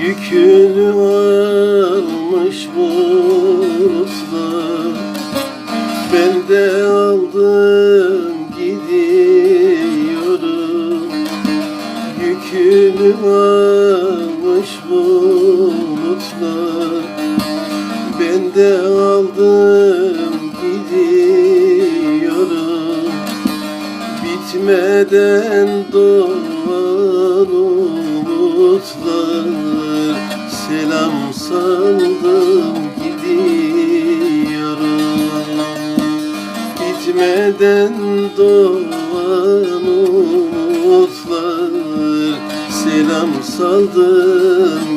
Yükünü almış bulutlar Ben de aldım gidiyorum. Yükünü almış bulutlar. Ben de aldım gidiyorum. Bitmeden doğan umutlar Saldım gidiyorum. Bitmeden doğan umutlar Selam saldım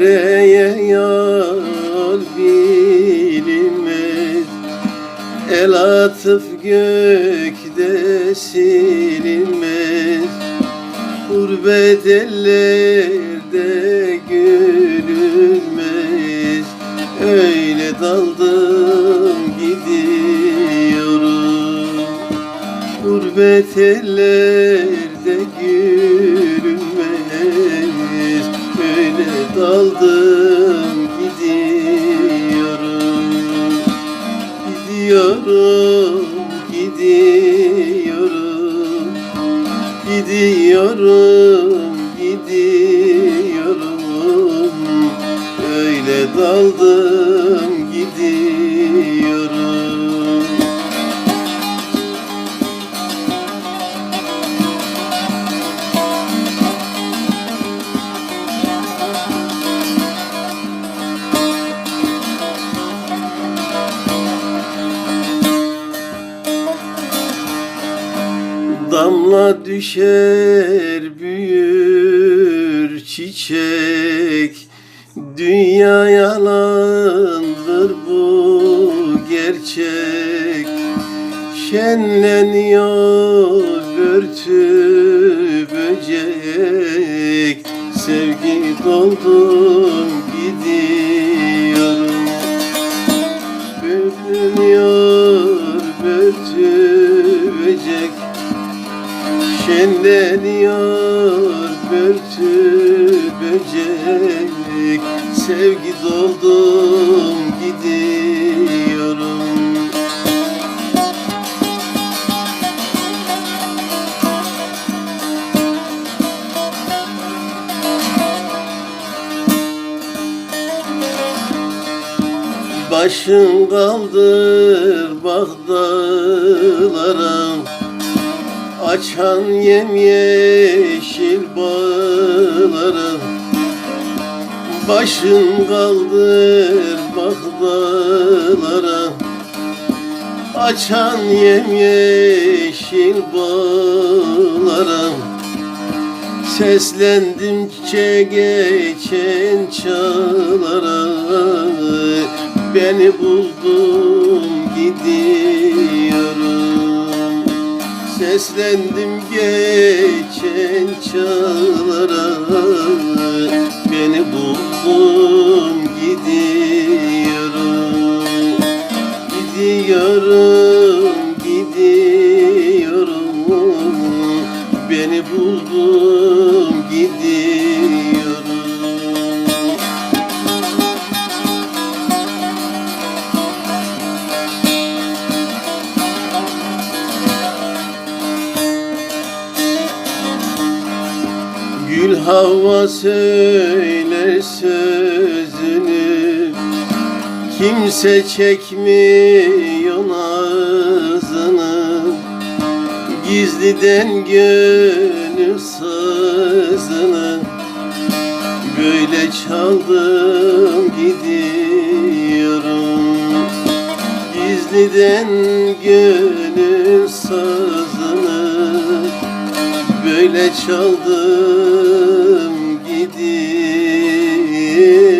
Nereye yar bilinmez El atıp gökte silinmez. Gurbet ellerde gülünmez. Öyle daldım gidiyorum. Gurbet ellerde daldım gidiyorum. Gidiyorum, gidiyorum. Gidiyorum, gidiyorum. Öyle daldım gidiyorum Damla düşer büyür çiçek. Dünya yalandır bu gerçek. Şenleniyor börtü böcek. Sevgi doldum gidiyorum Bölünüyor börtü Şenleniyor börtü böcek Sevgi doldum gidiyorum. Başın kaldır bağdalara Açan yemyeşil bağlara Başın kaldır bağdalara. Açan yemyeşil bağlara. Seslendim çiçe geçen çağlara. Beni buldum gidiyorum Seslendim geçen çağlara. Beni buldum gidiyorum. Gidiyorum, gidiyorum. Beni buldum Gül hava söyler sözünü. Kimse çekmiyor nazını. Gizliden gönül sazını Böyle çaldım gidiyorum. Gizli Gizliden gönül sazını Böyle çaldım gidiyorum